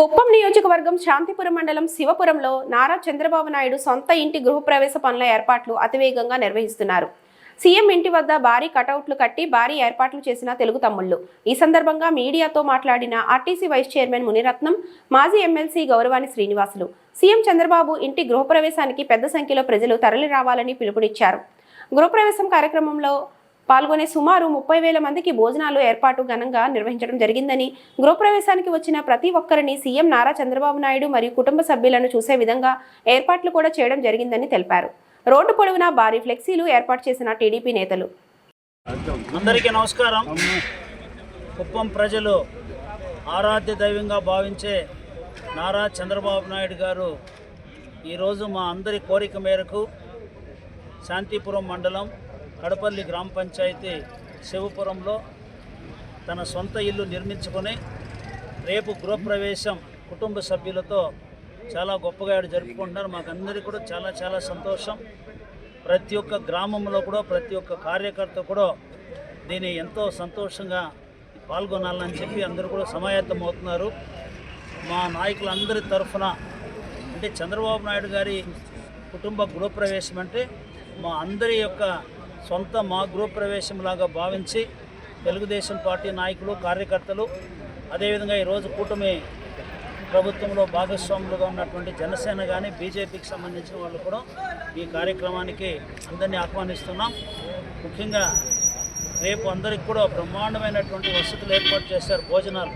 కుప్పం నియోజకవర్గం శాంతిపురం మండలం శివపురంలో నారా చంద్రబాబు నాయుడు సొంత ఇంటి గృహప్రవేశ పనుల ఏర్పాట్లు అతివేగంగా నిర్వహిస్తున్నారు. సీఎం ఇంటి వద్ద భారీ కటౌట్లు కట్టి భారీ ఏర్పాట్లు చేసిన తెలుగు తమ్ముళ్ళు ఈ సందర్భంగా మీడియాతో మాట్లాడిన ఆర్టీసీ వైస్ చైర్మన్ మునిరత్నం మాజీ ఎమ్మెల్సీ గౌరవాని శ్రీనివాసులు. సీఎం చంద్రబాబు ఇంటి గృహప్రవేశానికి పెద్ద సంఖ్యలో ప్రజలు తరలి రావాలని పిలుపునిచ్చారు. గృహప్రవేశం కార్యక్రమంలో పాల్గొనే సుమారు ముప్పై వేల మందికి భోజనాలు ఏర్పాటు ఘనంగా నిర్వహించడం జరిగిందని గృహప్రవేశానికి వచ్చిన ప్రతి ఒక్కరిని సీఎం నారా చంద్రబాబు నాయుడు మరియు కుటుంబ సభ్యులను చూసే విధంగా ఏర్పాట్లు కూడా చేయడం జరిగిందని తెలిపారు. రోడ్డు పొడవునా భారీ ఫ్లెక్సీలు ఏర్పాటు చేసిన టీడీపీ నేతలు. అందరికీ నమస్కారం. కుప్పం ప్రజలు ఆరాధ్య దైవంగా భావించే నారా చంద్రబాబు నాయుడు గారు ఈరోజు మా అందరి కోరిక మేరకు శాంతిపురం మండలం కడపల్లి గ్రామ పంచాయతీ శివపురంలో తన సొంత ఇల్లు నిర్మించుకొని రేపు గృహప్రవేశం కుటుంబ సభ్యులతో చాలా గొప్పగా ఆడ జరుపుకుంటున్నారు. మాకందరికీ కూడా చాలా చాలా సంతోషం. ప్రతి ఒక్క గ్రామంలో కూడా ప్రతి ఒక్క కార్యకర్త కూడా దీన్ని ఎంతో సంతోషంగా పాల్గొనాలని చెప్పి అందరూ కూడా సమాయత్తం అవుతున్నారు. మా నాయకులందరి తరఫున అంటే చంద్రబాబు నాయుడు గారి కుటుంబ గృహప్రవేశం అంటే మా అందరి యొక్క సొంత మా గృహప్రవేశంలాగా భావించి తెలుగుదేశం పార్టీ నాయకులు కార్యకర్తలు అదేవిధంగా ఈరోజు కూటమి ప్రభుత్వంలో భాగస్వాములుగా ఉన్నటువంటి జనసేన కానీ బీజేపీకి సంబంధించిన వాళ్ళు కూడా ఈ కార్యక్రమానికి అందరినీ ఆహ్వానిస్తున్నాం. ముఖ్యంగా రేపు అందరికి కూడా బ్రహ్మాండమైనటువంటి వసతులు ఏర్పాటు చేశారు భోజనాలు.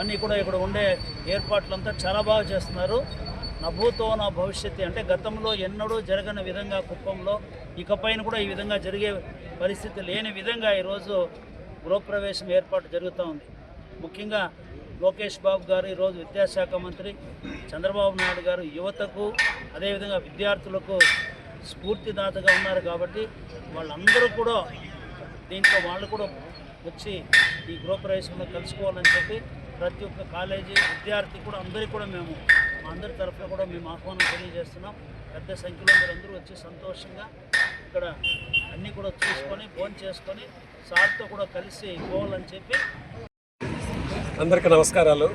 అన్నీ కూడా ఇక్కడ ఉండే ఏర్పాట్లంతా చాలా బాగా చేస్తున్నారు. నభూతో నా భవిష్యత్తు అంటే గతంలో ఎన్నడూ జరగని విధంగా కుప్పంలో ఇకపైన కూడా ఈ విధంగా జరిగే పరిస్థితి లేని విధంగా ఈరోజు గృహప్రవేశం ఏర్పాటు జరుగుతూ ఉంది. ముఖ్యంగా లోకేష్ బాబు గారు ఈరోజు విద్యాశాఖ మంత్రి చంద్రబాబు నాయుడు గారు యువతకు అదేవిధంగా విద్యార్థులకు స్ఫూర్తిదాతగా ఉన్నారు కాబట్టి వాళ్ళందరూ కూడా దీంట్లో వాళ్ళు కూడా వచ్చి ఈ గృహప్రవేశంలో కలుసుకోవాలని చెప్పి ప్రతి ఒక్క కాలేజీ విద్యార్థి కూడా అందరికీ కూడా మేము అందరి తరఫున కూడా మేము ఆహ్వానం తెలియజేస్తున్నాం. పెద్ద సంఖ్యలో మీరందరూ వచ్చి సంతోషంగా ఇక్కడ అన్నీ కూడా చూసుకొని ఫోన్ చేసుకొని సార్తో కూడా కలిసి పోవాలని చెప్పి అందరికీ నమస్కారాలు.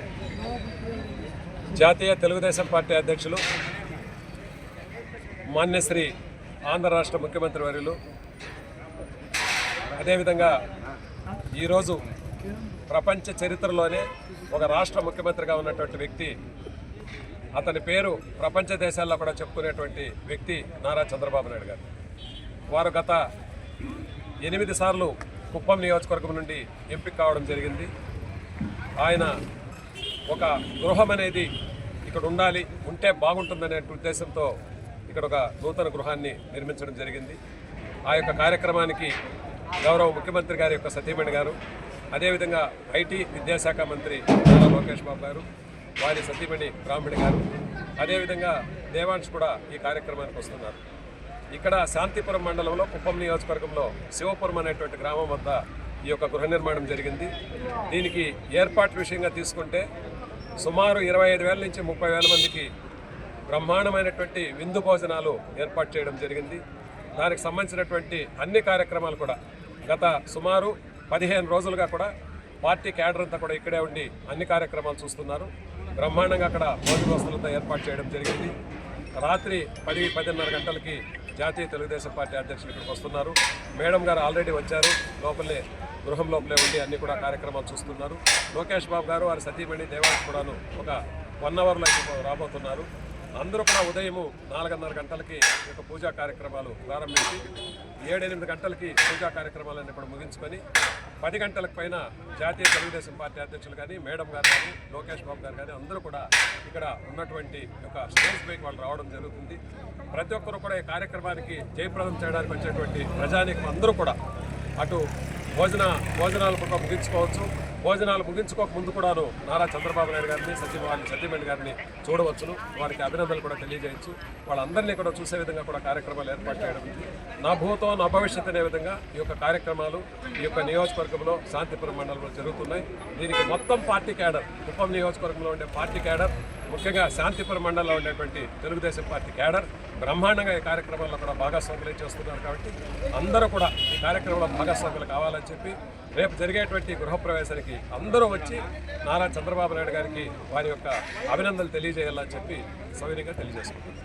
జాతీయ తెలుగుదేశం పార్టీ అధ్యక్షులు మాన్యశ్రీ ఆంధ్ర రాష్ట్ర ముఖ్యమంత్రి వర్యులు. అదేవిధంగా ఈరోజు ప్రపంచ చరిత్రలోనే ఒక రాష్ట్ర ముఖ్యమంత్రిగా ఉన్నటువంటి వ్యక్తి అతని పేరు ప్రపంచ దేశాల్లో కూడా చెప్పుకునేటువంటి వ్యక్తి నారా చంద్రబాబు నాయుడు గారు. వారు గత ఎనిమిది సార్లు కుప్పం నియోజకవర్గం నుండి ఎంపిక కావడం జరిగింది. ఆయన ఒక గృహం అనేది ఇక్కడ ఉండాలి ఉంటే బాగుంటుందనే ఉద్దేశంతో ఇక్కడ ఒక నూతన గృహాన్ని నిర్మించడం జరిగింది. ఆ యొక్క కార్యక్రమానికి గౌరవ ముఖ్యమంత్రి గారి యొక్క సతీమణి గారు అదేవిధంగా ఐటీ విద్యాశాఖ మంత్రి నారా లోకేష్ బాబు గారు వారి సతీమణి బ్రాహ్మణి గారు అదేవిధంగా దేవాంశ్ కూడా ఈ కార్యక్రమానికి వస్తున్నారు. ఇక్కడ శాంతిపురం మండలంలో కుప్పం నియోజకవర్గంలో శివపురం అనేటువంటి గ్రామం వద్ద ఈ యొక్క గృహ నిర్మాణం జరిగింది. దీనికి ఏర్పాటు విషయంగా తీసుకుంటే సుమారు ఇరవై ఐదు వేల నుంచి ముప్పై వేల మందికి బ్రహ్మాండమైనటువంటి విందు భోజనాలు ఏర్పాటు చేయడం జరిగింది. దానికి సంబంధించినటువంటి అన్ని కార్యక్రమాలు కూడా గత సుమారు పదిహేను రోజులుగా కూడా పార్టీ క్యాడర్ అంతా కూడా ఇక్కడే ఉండి అన్ని కార్యక్రమాలు చూస్తున్నారు. బ్రహ్మాండంగా అక్కడ భోజన వసతులతో ఏర్పాటు చేయడం జరిగింది. రాత్రి పది పదిన్నర గంటలకి జాతీయ తెలుగుదేశం పార్టీ అధ్యక్షులు ఇక్కడికి వస్తున్నారు. మేడం గారు ఆల్రెడీ వచ్చారు. లోపలే గృహం లోపలే ఉండి అన్ని కూడా కార్యక్రమాలు చూస్తున్నారు. లోకేష్ బాబు గారు వారి సతీమణి దేవాంశ్ కూడాను ఒక వన్ అవర్లో రాబోతున్నారు. అందరూ కూడా ఉదయము నాలుగున్నర గంటలకి యొక్క పూజా కార్యక్రమాలు ప్రారంభించి ఏడెనిమిది గంటలకి పూజా కార్యక్రమాలన్నీ కూడా ముగించుకొని పది గంటలకు పైన జాతీయ తెలుగుదేశం పార్టీ అధ్యక్షులు కానీ మేడం గారు కానీ లోకేష్ బాబు గారు కానీ అందరూ కూడా ఇక్కడ ఉన్నటువంటి ఒక స్టేజ్ పైకి వాళ్ళు రావడం జరుగుతుంది. ప్రతి ఒక్కరు కూడా ఈ కార్యక్రమానికి జయప్రదం చేయడానికి వచ్చేటువంటి ప్రజానికి అందరూ కూడా అటు భోజన భోజనాలు కూడా ముగించుకోవచ్చు. భోజనాలు ముగించుకోక ముందు కూడాను నారా చంద్రబాబు నాయుడు గారిని సత్యవాణి వారిని గారిని చూడవచ్చును. వారికి అభినందనలు కూడా తెలియజేయచ్చు. వాళ్ళందరినీ కూడా చూసే విధంగా కూడా కార్యక్రమాలు ఏర్పాటు చేయడం నా భూతో నా భవిష్యత్ అనే విధంగా ఈ యొక్క కార్యక్రమాలు ఈ యొక్క నియోజకవర్గంలో శాంతిపురం మండలంలో జరుగుతున్నాయి. దీనికి మొత్తం పార్టీ క్యాడర్ కుప్పం నియోజకవర్గంలో ఉండే పార్టీ క్యాడర్ ముఖ్యంగా శాంతిపురం మండలంలో ఉండేటువంటి తెలుగుదేశం పార్టీ క్యాడర్ బ్రహ్మాండంగా ఈ కార్యక్రమంలో కూడా భాగస్వాములు చేస్తున్నారు కాబట్టి అందరూ కూడా ఈ కార్యక్రమంలో భాగస్వాములు కావాలని చెప్పి రేపు జరిగేటువంటి గృహప్రవేశానికి అందరూ వచ్చి నారా చంద్రబాబు నాయుడు గారికి వారి యొక్క అభినందనలు తెలియజేయాలని చెప్పి సవినీగా తెలియజేసుకుంటున్నారు